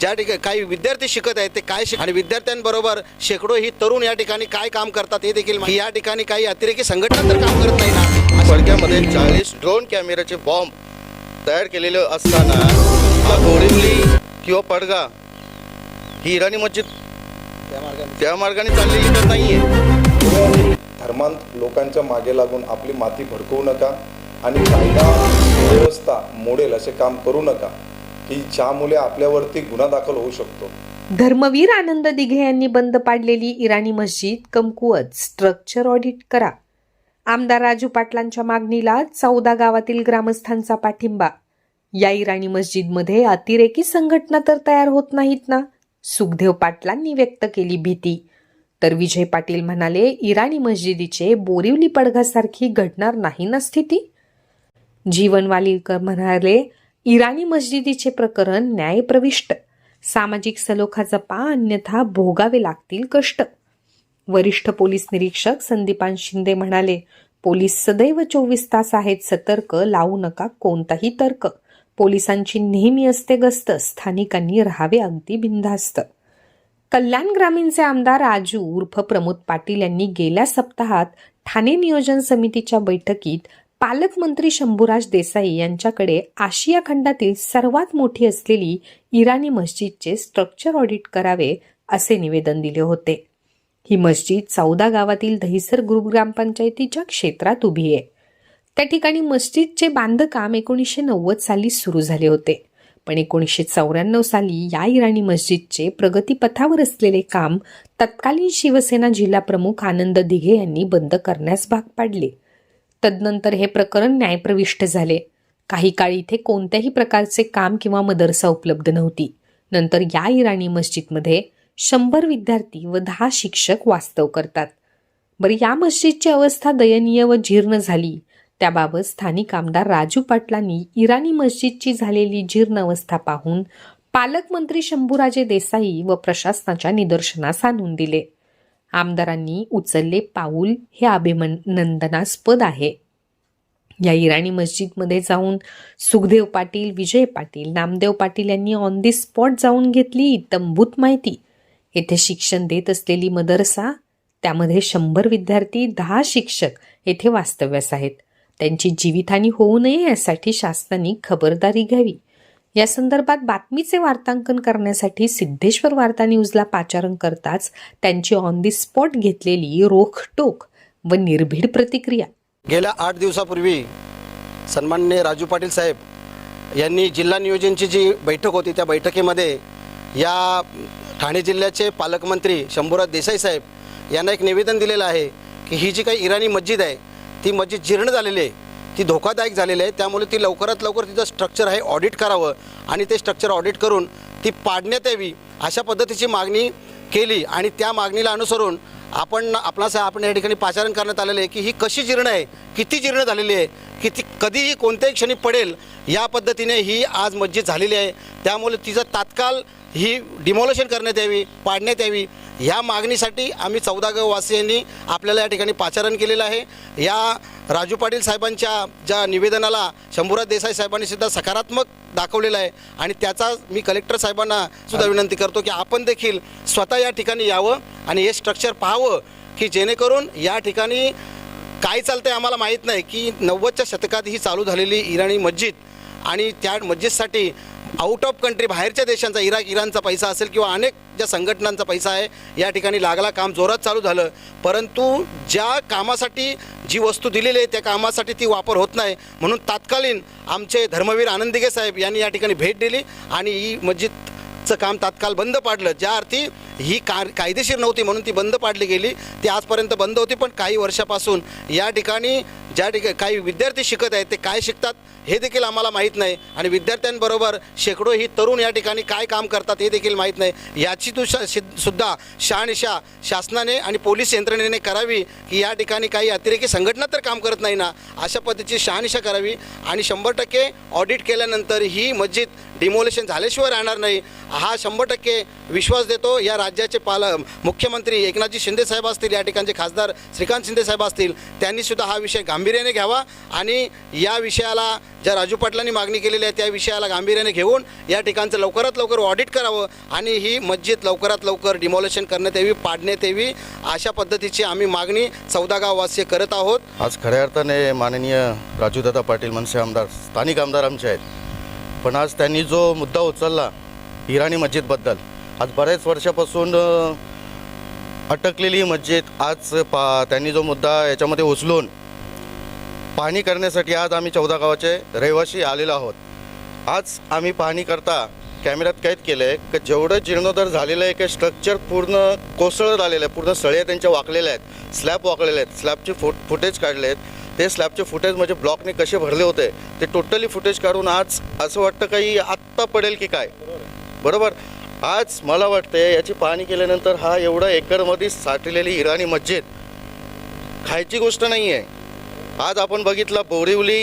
ज्या ठिकाणी काही विद्यार्थी शिकत आहेत ते काय शिक आणि विद्यार्थ्यांबरोबर शेकडो ही तरुण या ठिकाणी काय काम करतात हे देखील माहिती. या ठिकाणी काही अतिरेकी संघटना तर काम करत नाही ना? पडक्यामध्ये चाळीस ड्रोन कॅमेऱ्याचे बॉम्ब तयार केलेले असताना बोरिवली किंवा पडगा ही इराणी मस्जिद त्या मार्गाने चाललेली तर नाही आहे धर्मांत लोकांच्या मागे लागून आपली माती भडकवू नका आणि कायदा व्यवस्था मोडेल असे काम करू नका. की ज्यामुळे आपल्यावरती गुन्हा दाखल होऊ शकतो. धर्मवीर आनंद दिघे यांनी बंद पाडलेली इराणी मस्जिद कमकुवत. स्ट्रक्चर ऑडिट करा. आमदार राजू पाटलांच्या मागणीला चौदा गावातील ग्रामस्थांचा पाठिंबा. या इराणी मस्जिदमध्ये अतिरेकी संघटना तर तयार होत नाहीत ना? सुखदेव पाटलांनी व्यक्त केली भीती. तर विजय पाटील म्हणाले इराणी मस्जिदीचे बोरिवली पडघासारखी घडणार नाही ना स्थिती? जीवन वालीकर म्हणाले इराणी मस्जिदीचे प्रकरण न्यायप्रविष्ट. सामाजिक सलोखा जपा अन्यथा भोगावे लागतील कष्ट. वरिष्ठ पोलीस निरीक्षक संदीपान शिंदे म्हणाले पोलीस सदैव चोवीस तास आहेत सतर्क लावू नका कोणताही तर्क. पोलिसांची नेहमी असते गस्त स्थानिकांनी राहावे अगदी बिनधास्त. कल्याण ग्रामीणचे आमदार राजू उर्फ प्रमोद पाटील यांनी गेल्या सप्ताहात ठाणे नियोजन समितीच्या बैठकीत पालकमंत्री शंभूराज देसाई यांच्याकडे आशिया खंडातील सर्वात मोठी असलेली इराणी मस्जिदचे स्ट्रक्चर ऑडिट करावे असे निवेदन दिले होते. ही मस्जिद चौदा गावातील दहिसर ग्रुप ग्रामपंचायतीच्या क्षेत्रात उभी आहे. त्या ठिकाणी मस्जिदचे बांधकाम एकोणीसशे नव्वद साली सुरू झाले होते. पण एकोणीसशे चौऱ्याण्णव साली या इराणी मस्जिदचे प्रगतीपथावर असलेले काम तत्कालीन शिवसेना जिल्हा प्रमुख आनंद दिघे यांनी बंद करण्यास भाग पाडले. तदनंतर हे प्रकरण न्यायप्रविष्ट झाले. काही काळ इथे कोणत्याही प्रकारचे काम किंवा मदरसा उपलब्ध नव्हती. नंतर या इराणी मस्जिदमध्ये शंभर विद्यार्थी व दहा शिक्षक वास्तव करतात. बरं या मस्जिदची अवस्था दयनीय व जीर्ण झाली. त्याबाबत स्थानिक आमदार राजू पाटलांनी इराणी मस्जिदची झालेली जीर्ण अवस्था पाहून पालकमंत्री शंभूराजे देसाई व प्रशासनाच्या निदर्शनास आणून दिले. आमदारांनी उचलले पाऊल हे अभिनंदनास्पद आहे. या इराणी मस्जिदमध्ये जाऊन सुखदेव पाटील विजय पाटील नामदेव पाटील यांनी ऑन दी स्पॉट जाऊन घेतली तंबूत माहिती. येथे शिक्षण देत असलेली मदरसा त्यामध्ये शंभर विद्यार्थी दहा शिक्षक येथे वास्तव्यास आहेत. त्यांची जीवितहानी होऊ नये यासाठी शासनाने खबरदारी घ्यावी. या संदर्भात बातमीचे वार्तांकन करण्यासाठी सिद्धेश्वर वार्ता न्यूजला पाचारण करताच त्यांची ऑन दी स्पॉट घेतलेली रोखटोक व निर्भीड प्रतिक्रिया. गेल्या आठ दिवसापूर्वी सन्माननीय राजू पाटील साहेब यांनी जिल्हा नियोजनची जी बैठक होती त्या बैठकीमध्ये या ठाणे जिल्ह्याचे पालकमंत्री शंभूराज देसाई साहेब यांना एक निवेदन दिलेलं आहे की ही जी काही इराणी मस्जिद आहे ती मस्जिद जीर्ण झालेली आहे. ती धोकादायक झालेली आहे. त्यामुळे ती लवकरात लवकर तिचं स्ट्रक्चर आहे ऑडिट करावं. आणि ते स्ट्रक्चर ऑडिट करून ती पाडण्यात यावी अशा पद्धतीची मागणी केली. आणि त्या मागणीला अनुसरून आपण आपणास आपण या ठिकाणी पाचारण करण्यात आलेलं आहे की ही कशी जीर्ण आहे किती जीर्ण झालेली आहे की ती कधीही कोणत्याही क्षणी पडेल या पद्धतीने ही आज मस्जिद झालेली आहे. त्यामुळे तिचं तात्काळ ही डिमॉलेशन करण्यात यावी पाडण्यात यावी. ह्या मागणीसाठी आम्ही चौदा गाववासियांनी आपल्याला या ठिकाणी पाचारण केलेलं आहे. या राजू पाटील साहेबांच्या ज्या निवेदनाला शंभूराज देसाई साहेबांनी सुद्धा सकारात्मक दाखवलेला आहे. आणि त्याचा मी कलेक्टर साहेबांना सुद्धा विनंती करतो की आपण देखील स्वतः या ठिकाणी यावं आणि हे स्ट्रक्चर पाहावं की जेणेकरून या ठिकाणी काय चालतंय आम्हाला माहीत नाही की नव्वदच्या शतकात ही चालू झालेली इराणी मस्जिद आणि त्या मस्जिदसाठी आउट ऑफ कंट्री बाहेरच्या देशांचा इराक इराणचा पैसा असेल किंवा अनेक ज्या संघटनांचा पैसा आहे या ठिकाणी लागला काम जोरात चालू झालं. परंतु ज्या कामासाठी जी वस्तू दिलेली आहे त्या कामासाठी ती वापर होत नाही. म्हणून तात्कालीन आमचे धर्मवीर आनंदिगे साहेब यांनी या ठिकाणी भेट दिली आणि ही मस्जिदचं काम तात्काळ बंद पाडलं. ज्या अर्थी ही का कायदेशीर नव्हती म्हणून ती बंद पाडली गेली. ती आजपर्यंत बंद होती पण काही वर्षापासून या ठिकाणी ज्या ठिकाणी काही विद्यार्थी शिकत आहेत ते काय शिकतात हे देखील आम्हाला माहीत नाही. आणि विद्यार्थ्यांबरोबर शेकडो ही तरुण या ठिकाणी काय काम करतात हे देखील माहीत नाही. याची तू श- सुद्धा शहानिशा शासनाने आणि पोलीस यंत्रणेने करावी की या ठिकाणी काही अतिरेकी संघटना तर काम करत नाही ना अशा पद्धतीची शहानिशा करावी. आणि शंभर टक्के ऑडिट केल्यानंतर ही मस्जिद डिमोलेशन झाल्याशिवाय राहणार नाही. हा शंभर टक्के विश्वास देतो. या राज्याचे पाल मुख्यमंत्री एकनाथजी शिंदे साहेब असतील या ठिकाणचे खासदार श्रीकांत शिंदे साहेब असतील त्यांनी सुद्धा हा विषय गांभीर्याने घ्यावा आणि या विषयाला ज्या राजू पाटलांनी मागणी केलेली आहे त्या विषयाला गांभीर्याने घेऊन या ठिकाणचं लवकरात लवकर ऑडिट करावं आणि ही मस्जिद लवकरात लवकर डिमॉलेशन करण्यात यावी पाडण्यात यावी अशा पद्धतीची आम्ही मागणी चौदागाववासीय करत आहोत. आज खऱ्या अर्थाने माननीय राजूदादा पाटील मनसे आमदार स्थानिक आमदार आमचे आहेत. पण आज त्यांनी जो मुद्दा उचलला इराणी मस्जिदबद्दल आज बऱ्याच वर्षापासून अटकलेली ही मस्जिद आज पा त्यांनी जो मुद्दा याच्यामध्ये उचलून पाहणी करण्यासाठी आज आम्ही चौदा गावाचे रहिवासी आलेलो आहोत. आज आम्ही पाहणी करता कॅमेऱ्यात कैद केलं आहे की जेवढं जीर्णोद्धार झालेलं आहे की स्ट्रक्चर पूर्ण कोसळत आलेलं आहे पूर्ण सळ्या त्यांच्या वाकलेल्या आहेत स्लॅब वाकलेले आहेत स्लॅबचे फुट फुटेज काढले आहेत. ते स्लॅबचे फुटेज म्हणजे ब्लॉकने कसे भरले होते ते टोटली फुटेज काढून आज असं वाटतं काही आत्ता पडेल की काय? बरोबर? आज मला वाटते याची पाहणी केल्यानंतर हा एवढा एकरमध्ये साठलेली इराणी मस्जिद खायची गोष्ट नाही आहे आज आपण बघितला बोरिवली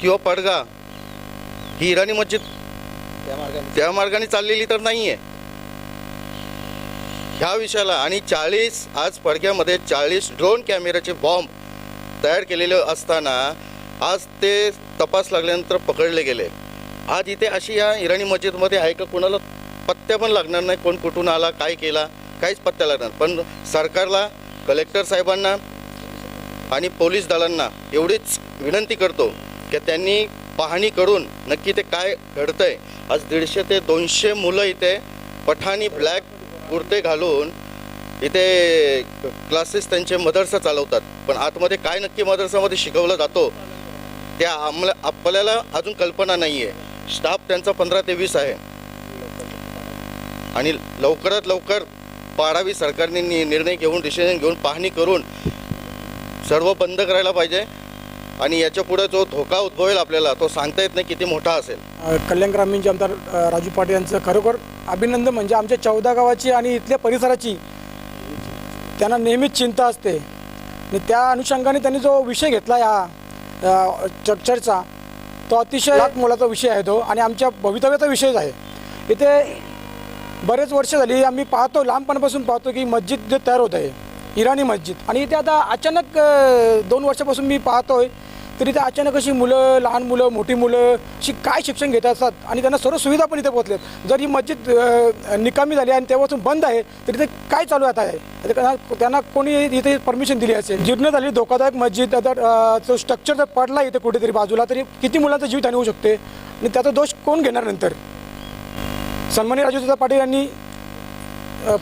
किंवा पडगा ही इराणी मस्जिद त्या मार्गाने चाललेली तर नाही आहे ह्या विषयाला आणि चाळीस आज पडग्यामध्ये चाळीस ड्रोन कॅमेऱ्याचे बॉम्ब तयार केलेले असताना आज ते तपास लागल्यानंतर पकडले गेले. आज इथे अशी या इराणी मस्जिदमध्ये आहे का कोणाला पत्त्या पण लागणार नाही कोण कुठून आला काय केला काहीच पत्त्या लागणार. पण सरकारला कलेक्टर साहेबांना आणि पोलीस दलांना एवढीच विनंती करतो की त्यांनी पाहणी करून नक्की ते काय घडतंय. आज दीडशे ते दोनशे मुलं इथे पठाणी ब्लॅक कुर्ते घालून इथे क्लासेस त्यांचे मदरसा चालवतात. पण आतमध्ये काय नक्की मदरसामध्ये शिकवलं जातो त्या आम्हाला आपल्याला अजून कल्पना नाही आहे स्टाफ त्यांचा पंधरा ते वीस आहे. आणि लवकरात लवकर पाडावी सरकारने नि- निर्णय घेऊन डिसिजन घेऊन पाहणी करून सर्व बंद करायला पाहिजे. आणि याच्यापुढे जो धोका उद्भवेल आपल्याला तो सांगता येत नाही किती मोठा असेल. कल्याण ग्रामीणचे आमदार राजू पाटील यांचं खरोखर अभिनंदन म्हणजे आमच्या चौदा गावाची आणि इथल्या परिसराची त्यांना नेहमीच चिंता असते. आणि त्या अनुषंगाने त्यांनी जो विषय घेतला या चर्चेचा तो अतिशय मुलाचा विषय आहे तो आणि आमच्या भवितव्याचा विषयच आहे. इथे बरेच वर्ष झाली आम्ही पाहतो लहानपणापासून पाहतो की मस्जिद जे तयार होत आहे इराणी मस्जिद. आणि इथे आता अचानक दोन वर्षापासून मी पाहतोय तर इथे अचानक अशी मुलं लहान मुलं मोठी मुलं अशी काय शिक्षण घेत असतात आणि त्यांना सर्व सुविधा पण इथे पोहोचल्यात. जर ही मस्जिद निकामी झाली आणि तेव्हापासून बंद आहे तर इथे काय चालू आता आहे त्यांना कोणी इथे परमिशन दिली असेल? जीर्ण झाली धोकादायक मस्जिद आता तो स्ट्रक्चर जर पडला इथे कुठेतरी बाजूला तरी किती मुलांचा जीव त्याने होऊ शकते? आणि त्याचा दोष कोण घेणार नंतर? सन्मान्य राजूदादा पाटील यांनी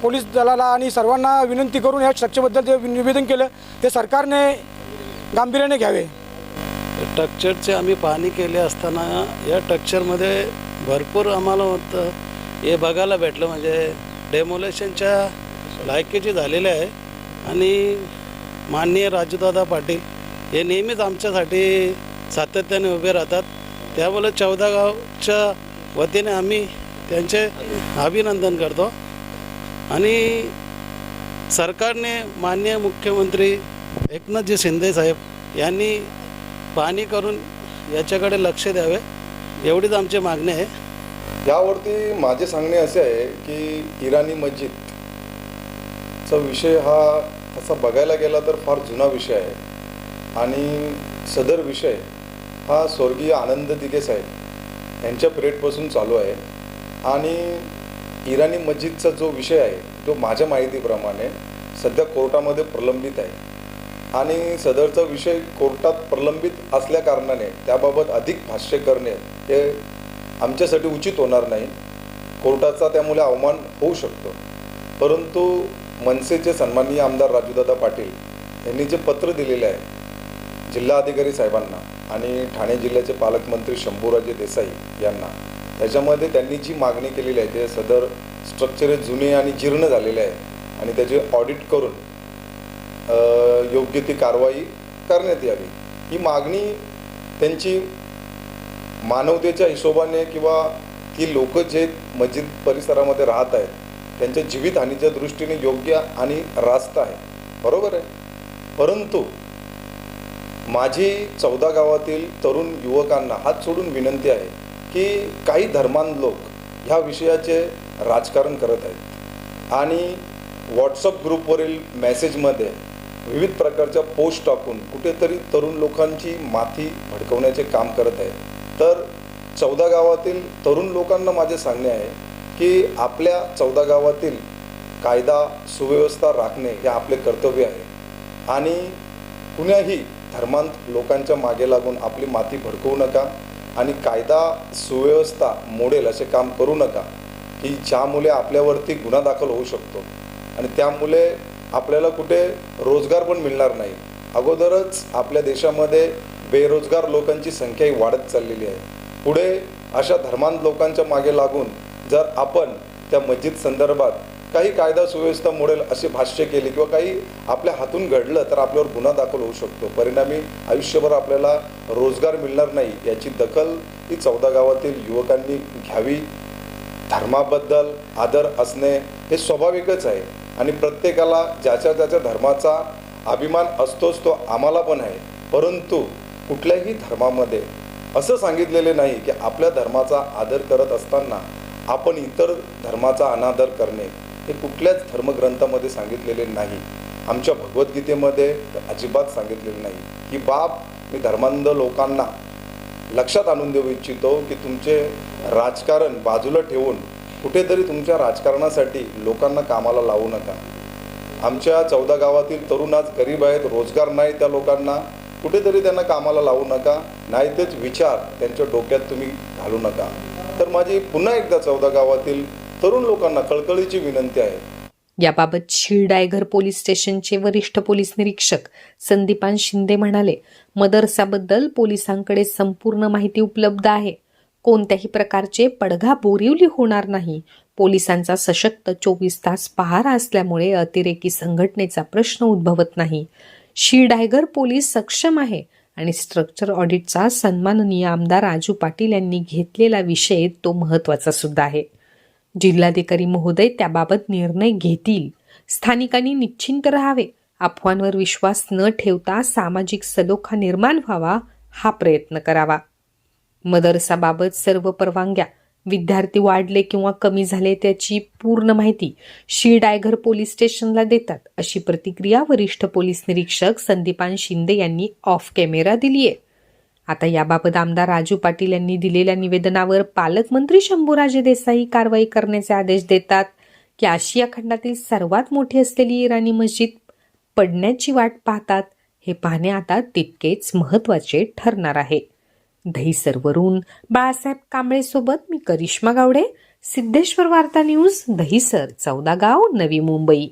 पोलीस दलाला आणि सर्वांना विनंती करून या स्ट्रक्चरबद्दल जे निवेदन केलं ते सरकारने गांभीर्याने घ्यावे. टक्चरचे आम्ही पाहणी केली असताना या टक्चरमध्ये भरपूर आम्हाला होतं. हे बघायला भेटलं म्हणजे डेमोलेशनच्या लायकीची झालेले आहे. आणि माननीय राजूदादा पाटील हे नेहमीच आमच्यासाठी सातत्याने उभे राहतात. त्यामुळे चौदा गावच्या वतीने आम्ही त्यांचे अभिनंदन करतो. आणि सरकारने माननीय मुख्यमंत्री एकनाथजी शिंदे साहेब यांनी पाहणी करून याच्याकडे लक्ष द्यावे एवढीच आमची मागणी आहे. यावरती माझे सांगणे असे आहे की इराणी मस्जिदचा विषय हा तसा बघायला गेला तर फार जुना विषय आहे. आणि सदर विषय हा स्वर्गीय आनंद दिगे साहेब यांच्या पिरियडपासून चालू आहे. आणि इराणी मस्जिदचा जो विषय आहे तो माझ्या माहितीप्रमाणे सध्या कोर्टामध्ये प्रलंबित आहे. आणि सदरचा विषय कोर्टात प्रलंबित असल्याकारणाने त्याबाबत अधिक भाष्य करणे हे आमच्यासाठी उचित होणार नाही. कोर्टाचा त्यामुळे अवमान होऊ शकतो. परंतु मनसेचे सन्माननीय आमदार राजूदादा पाटील यांनी जे पत्र दिलेले आहे जिल्हाधिकारी साहेबांना आणि ठाणे जिल्ह्याचे पालकमंत्री शंभूराजे देसाई यांना त्याच्यामध्ये त्यांनी जी मागणी केलेली आहे ते सदर स्ट्रक्चर हे जुने आणि जीर्ण झालेले आहे. आणि त्याचे ऑडिट करून योग्य ती कारवाई करण्यात यावी. ही मागणी त्यांची मानवतेच्या हिशोबाने किंवा ती लोक जे मस्जिद परिसरामध्ये राहत आहेत त्यांच्या जीवितहानीच्या दृष्टीने योग्य आणि रास्त आहे. बरोबर आहे? परंतु माझी चौदा गावातील तरुण युवकांना हात सोडून विनंती आहे की काही धर्मान लोक ह्या विषयाचे राजकारण करत आहेत. आणि व्हॉट्सअप ग्रुपवरील मेसेजमध्ये विविध प्रकारच्या पोस्ट टाकून कुठेतरी तरुण लोकांची माथी भडकवण्याचे काम करत आहे तर चौदा गावातील तरुण लोकांना माझे सांगणे आहे की आपल्या चौदा गावातील कायदा सुव्यवस्था राखणे हे आपले कर्तव्य आहे. आणि कुण्याही धर्मांत लोकांच्या मागे लागून आपली माती भडकवू नका. आणि कायदा सुव्यवस्था मोडेल असे काम करू नका. की ज्यामुळे आपल्यावरती गुन्हा दाखल होऊ शकतो. आणि त्यामुळे आपल्याला कुठे रोजगार पण मिळणार नाही. अगोदरच आपल्या देशामध्ये बेरोजगार लोकांची संख्या ही वाढत चाललेली आहे. पुढे अशा धर्मांत लोकांच्या मागे लागून जर आपण त्या मस्जिद संदर्भात काही कायदा सुव्यवस्था मोडेल असे भाष्य केले किंवा काही आपल्या हातून घडलं तर आपल्यावर गुन्हा दाखल होऊ शकतो. परिणामी आयुष्यभर आपल्याला रोजगार मिळणार नाही याची दखल ही चौदा गावातील युवकांनी घ्यावी. धर्माबद्दल आदर असणे हे स्वाभाविकच आहे आणि प्रत्येकाला ज्याच्या ज्याच्या धर्माचा अभिमान असतोच तो आम्हाला पण आहे. परंतु कुठल्याही धर्मामध्ये असं सांगितलेले नाही की आपल्या धर्माचा आदर करत असताना आपण इतर धर्माचा अनादर करणे. हे कुठल्याच धर्मग्रंथामध्ये सांगितलेले नाही. आमच्या भगवद्गीतेमध्ये अजिबात सांगितलेले नाही. ही बाब मी धर्मांध लोकांना लक्षात आणून देऊ इच्छितो की तुमचे राजकारण बाजूला ठेवून कुठेतरी तुमच्या राजकारणासाठी लोकांना कामाला लावू नका. आमच्या चौदा गावातील तरुण आज गरीब आहेत रोजगार नाही त्या लोकांना. कुठेतरी त्यांना कामाला लावू नका. नाही तेच विचार त्यांच्या डोक्यात तुम्ही घालू नका. तर माझी पुन्हा एकदा चौदा गावातील तरुण लोकांना कळकळीची विनंती आहे. याबाबत शिरडायघर पोलीस स्टेशनचे वरिष्ठ पोलीस निरीक्षक संदीपान शिंदे म्हणाले मदरसाबद्दल पोलिसांकडे संपूर्ण माहिती उपलब्ध आहे. कोणत्याही प्रकारचे पडघा बोरिवली होणार नाही. पोलिसांचा सशक्त चोवीस तास पहारा असल्यामुळे अतिरेकी संघटनेचा प्रश्न उद्भवत नाही. शिरडायघर पोलीस सक्षम आहे आणि स्ट्रक्चर ऑडिटचा सन्माननीय आमदार राजू पाटील यांनी घेतलेला विषय तो महत्त्वाचा सुद्धा आहे. जिल्हाधिकारी महोदय त्याबाबत निर्णय घेतील. स्थानिकांनी निश्चिंत राहावे. अफवांवर विश्वास न ठेवता सामाजिक सलोखा निर्माण व्हावा हा प्रयत्न करावा. मदरसाबाबत सर्व परवानग्या विद्यार्थी वाढले किंवा कमी झाले त्याची पूर्ण माहिती शी डायघर पोलीस स्टेशनला देतात अशी प्रतिक्रिया वरिष्ठ पोलीस निरीक्षक संदीपान शिंदे यांनी ऑफ कॅमेरा दिली आहे आता याबाबत आमदार राजू पाटील यांनी दिलेल्या निवेदनावर पालकमंत्री शंभूराजे देसाई कारवाई करण्याचे आदेश देतात. की आशिया खंडातील सर्वात मोठी असलेली इराणी मस्जिद पडण्याची वाट पाहतात. हे पाहणे आता तितकेच महत्त्वाचे ठरणार आहे. दहीसरवरून बाळासाहेब कांबळेसोबत मी करिश्मा गावडे. सिद्धेश्वर वार्ता न्यूज दहीसर चौदा गाव नवी मुंबई.